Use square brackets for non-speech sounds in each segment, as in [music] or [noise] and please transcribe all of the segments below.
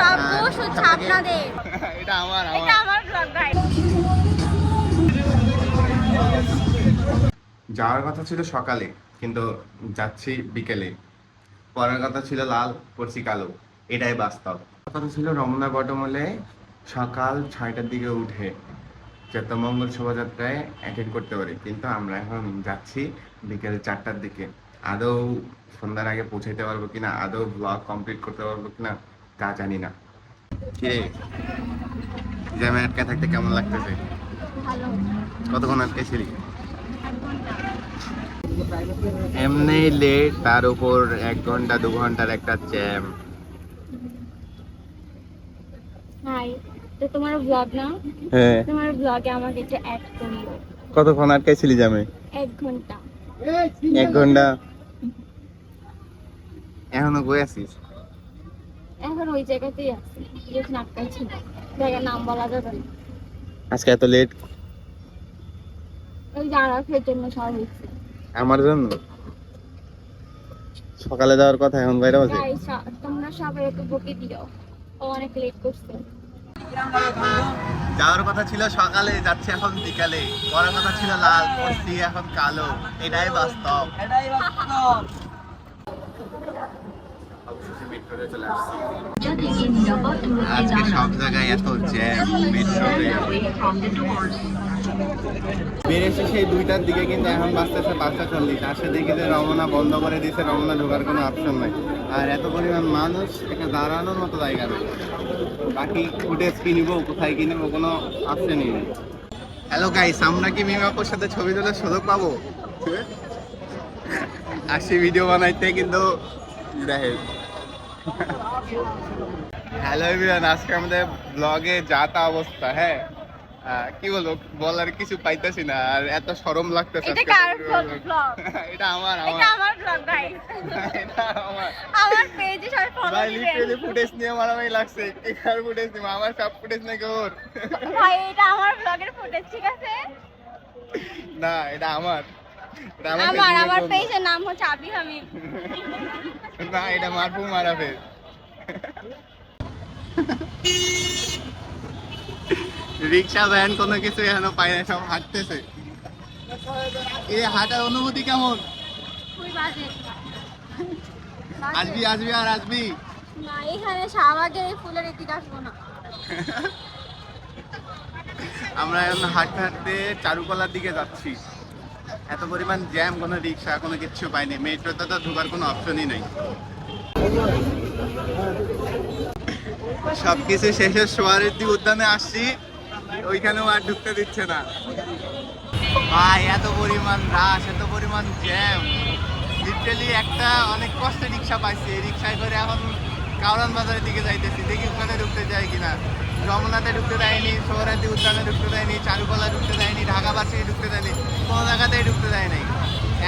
সব দোষ হচ্ছে আপনাদের। এটা আমার এটা আমার ব্লগ গাইড যাওয়ার কথা ছিল সকালে কিন্তু যাচ্ছি বিকেলে। পরের কথা ছিল লাল পড়ছি কালো। এটাই বাস্তব। কথা ছিল রমনা বটমলে সকাল ছয়টার দিকে উঠে চেতমঙ্গল শোভাযাত্রায় অ্যাটেন্ড করতে পারি। কিন্তু আমরা এখন যাচ্ছি বিকেল চারটার দিকে। আদৌ সন্ধ্যার আগে পৌঁছাইতে পারব কিনা? আদৌ ব্লগ কমপ্লিট করতে পারব কিনা? তা জানি না কে জ্যামে আটকে থাকতে কেমন লাগতেছে? কতক্ষণ আটকে ছিলি এমনি লেট তার উপর এক ঘণ্টা দু ঘণ্টার একটা জ্যাম হাই তো তোমার ব্লগ না? হ্যাঁ। তোমার ব্লগে আমাকে একটু অ্যাড করিও কতক্ষণ আটকে ছিলি জ্যামে এক ঘণ্টা। এক ঘণ্টা। এখনও আছিস? এখন ওই জায়গাতেই আছি। যেখানে আটকাই ছিল জায়গার নাম বলা যাবে না। আজকে এত লেট ওই জন্য সব হয়েছে আমার জন্য? সকালে যাওয়ার কথা এখন কয়টা বাজে তোমরা সবাই একটু বকে দিও। ও অনেক লেট করছে। যাওয়ার কথা ছিল সকালে যাচ্ছে এখন বিকালে। পড়ার কথা ছিল লাল পড়ছি এখন কালো। এটাই বাস্তব। আজকে সব জায়গায় এত জ্যাম বেরিয়েছে সেই দুইটার দিকে কিন্তু এখন বাঁচতেছে পাঁচটা চল্লিশ আসে দেখি যে রমনা বন্ধ করে দিয়েছে রমনা ঢোকার কোনো অপশন নাই। আর এত পরিমাণ মানুষ একটা দাঁড়ানোর মতো জায়গা নেই। বাকি ফুটেজ কিনবো কোথায় কিনবো কোনো অপশনই নেই। হ্যালো গাইস আমরা কি মিমাপুর সাথে ছবি তোলার সুযোগ পাবো? আসি ভিডিও বানাইতে কিন্তু দেখে হ্যালো এভরিওয়ান আজকে আমাদের ব্লগে যা তা অবস্থা হ্যাঁ? কি বলব বলার কিছু পাইতেছি না আর এত শরম লাগতেছে এটা কার vlog? [laughs] এটা আমার আমার। এটা আমার ব্লগ গাইস [laughs] এটা আমার। আমার পেজে সবাই ফলো ভাই লিটারালি ফুটেজ নিয়ে মারামারি লাগছে। কে কার ফুটেজ নিব? আমার সব ফুটেজ নাকি ওর? ভাই এটা আমার ব্লগের ফুটেজ ঠিক আছে? না এটা আমার। আমার আমার। পেজের নাম হচ্ছে আবি হামিদ না এটা মারফু মারাফে রিক্সা ভ্যান কোনো কিছু এখনও পাই না সব হাঁটতেছে। এই হাঁটার অনুভূতি কেমন? আসবি আসবি আর আসবি? না এখানে শাহবাগের এই ফুলের এদিকে আসব না। আমরা এখন হাঁটতে হাঁটতে চারুকলার দিকে যাচ্ছি। এত পরিমাণ জ্যাম, কোনো রিক্সা, কোনো কিচ্ছু পাইনি। মেট্রোতে তো ঢোকার কোনো অপশনই নাই। সবকিছু শেষে সোয়ারের উদ্যানে আসছি। ওইখানেও আর ঢুকতে দিচ্ছে না। ভাই, এত পরিমাণ রাশ এত পরিমাণ জ্যাম লিটারালি একটা অনেক কষ্টে রিক্সা পাইছি। রিক্সায় করে এখন কাউরান বাজারের দিকে যাইতেছি। দেখি ওখানে ঢুকতে যাই কিনা। রমনাতে ঢুকতে দেয়নি সোহরাদি উদ্যানে ঢুকতে দেয়নি চারুকলা ঢুকতে দেয়নি ঢাকাবাসী ঢুকতে দেয়নি কোনো জায়গাতেই ঢুকতে দেয় নাই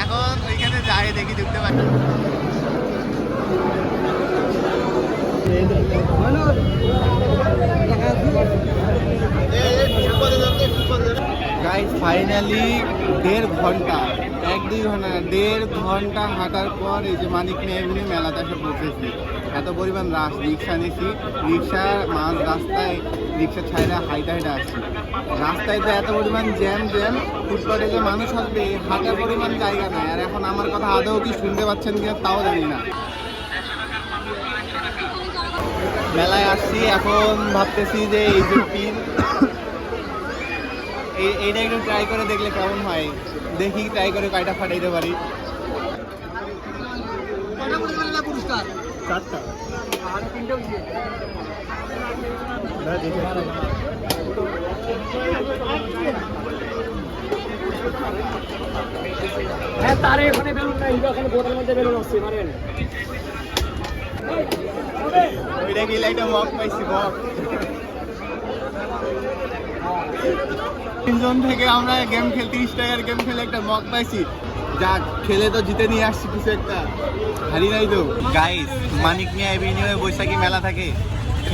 এখন ওইখানে যাই দেখি ঢুকতে পারি গাইস ফাইনালি দেড় ঘণ্টা, এক দুই ঘণ্টা দেড় ঘণ্টা হাঁটার পর এই যে মানিক মেয়ে মেলাতে এসে পৌঁছেছি। এত পরিমাণ রাস রিক্সা নিয়েছি রিক্সা, মাঝ রাস্তায় রিক্সা ছাইরা হাইটা হাইটা আসছি। রাস্তায় তো এত পরিমাণ জ্যাম জ্যাম ফুটপাতে যে মানুষ আসবে হাঁটার পরিমাণ জায়গা নাই। আর এখন আমার কথা আদৌ কি শুনতে পাচ্ছেন কিনা তাও জানি না। মেলায় আসছি, এখন ভাবতেছি যে এই যে পিন এইটা একটু ট্রাই করে দেখলে কেমন হয়? দেখি ট্রাই করে কয়টা ফাটাইতে পারি। চারটা। হ্যাঁ তার এখানে বেলুন নাই ওখানে বোর্ডের মধ্যে বেলুন আছে মারেন। ওইটা গেলে একটা মগ পাইছি মগ তিনজন থেকে আমরা গেম খেল, তিরিশ টাকার গেম খেলে একটা মগ পাইছি। যা খেলে তো জিতে নিয়ে আসছি কিছু একটা। হারি নাই তো। গাইস মানিক মিয়া এভিনিউয়ে বৈশাখী মেলা থাকে।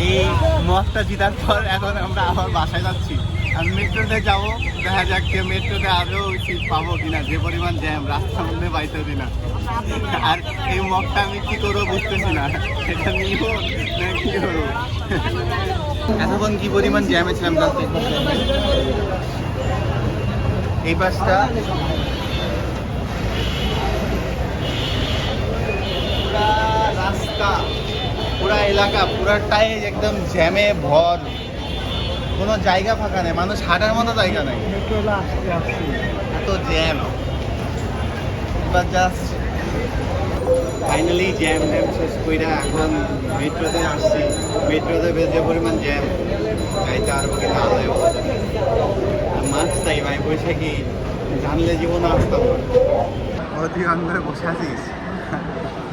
এই মগটা জিতার পর এখন আমরা আবার বাসায় যাচ্ছি। আর মেট্রোতে যাব। দেখা যাক যে মেট্রোতে আরও সিট পাবো কিনা। যে পরিমাণ জ্যাম রাস্তার মধ্যে পাইতে দিনা আর এই মগটা আমি কী করব বুঝতেছি না। এটা নিব না কি করব? এতক্ষণ কি পরিমাণ জ্যামে ছিলাম এই পাশটা। পুরা রাস্তা পুরা এলাকা পুরাটাই একদম জ্যামে ভর। কোনো জায়গা ফাঁকা নেই মানুষ হাঁটার মতো জায়গা নেই। এত জ্যাম এবার জাস্ট ফাইনালি জ্যাম ট্যাম শেষ কইরা এখন মেট্রোতে আসছি। মেট্রোতে বেশ যে পরিমাণ জ্যাম যাইতে আর কি না। হয় মাছ চাই ভাই বৈশাখী জানলে জীবন আসতাম অধিকান ধরে বসে আছিস।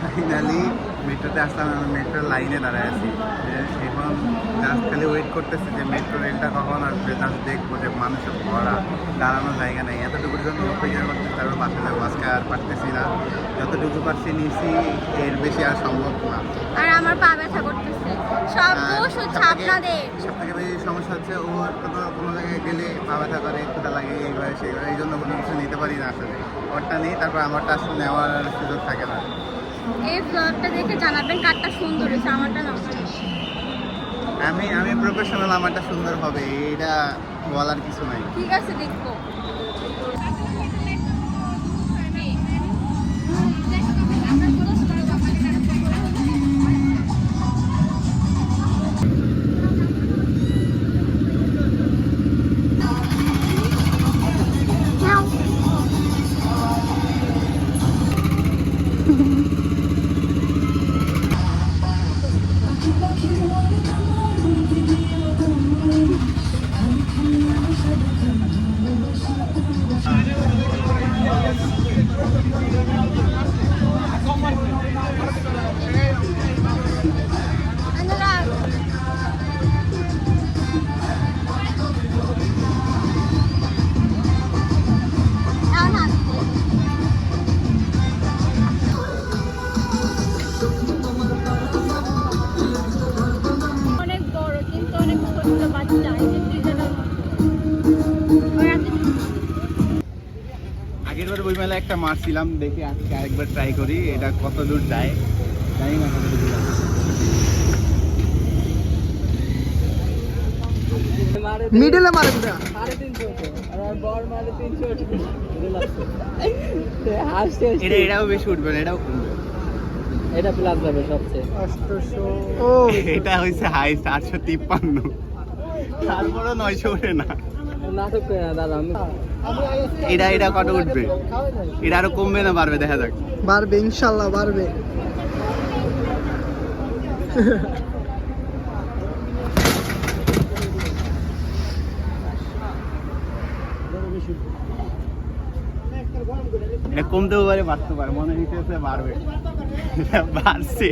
ফাইনালি মেট্রোতে আসলাম আমি মেট্রোর লাইনে দাঁড়ায় আছি। এখন জাস্ট খালি ওয়েট করতেছি যে মেট্রো রেলটা কখন আসবে জাস্ট দেখব যে মানুষের ভরা দাঁড়ানোর জায়গা নেই। এতটুকুর জন্য অপেক্ষা করতেছি তারপর বাসা যাব। আজকে আর পারতেছি না। যতটুকু পারছি নিছি এর বেশি আর সম্ভব না। আর আমার পা ব্যথা করতেছে। সব আর দোষ হচ্ছে আপনাদের। সবথেকে বেশি সমস্যা হচ্ছে ও কোনো কোনো জায়গায় গেলে পা ব্যথা করে ক্ষুদা লাগে এইভাবে সেইভাবে এই জন্য কোনো কিছু নিতে পারি না আসলে। ওরটা নেই তারপর আমারটা আসলে নেওয়ার সুযোগ থাকে না। এই ব্লগটা দেখে জানাবেন কারটা সুন্দর হয়েছে আমারটা না। আমি আমি প্রফেশনাল আমারটা সুন্দর হবে এটা বলার কিছু নাই। ঠিক আছে দেখব। বইমেলা একটা মারছিলাম দেখি আজকে আরেকবার ট্রাই করি এটা কত দূর যায় জানি না কত দূর। মিডলে মারে এটা এটাও বেশি উঠবে না এটাও কমবে। এটা প্লাস যাবে সবচেয়ে। ও এটা হয়েছে হাইস্ট আটশো তিপ্পান্ন। তারপরও নয়শো ওঠে না। নাটক করে না দাদা আমি এটা এটা কত উঠবে? এটা আরও কমবে না বাড়বে দেখা যাক। বাড়বে ইনশাল্লাহ বাড়বে। এটা কমতেও পারে বাড়তে পারে মনে হইতেছে বাড়বে। বাড়ছে।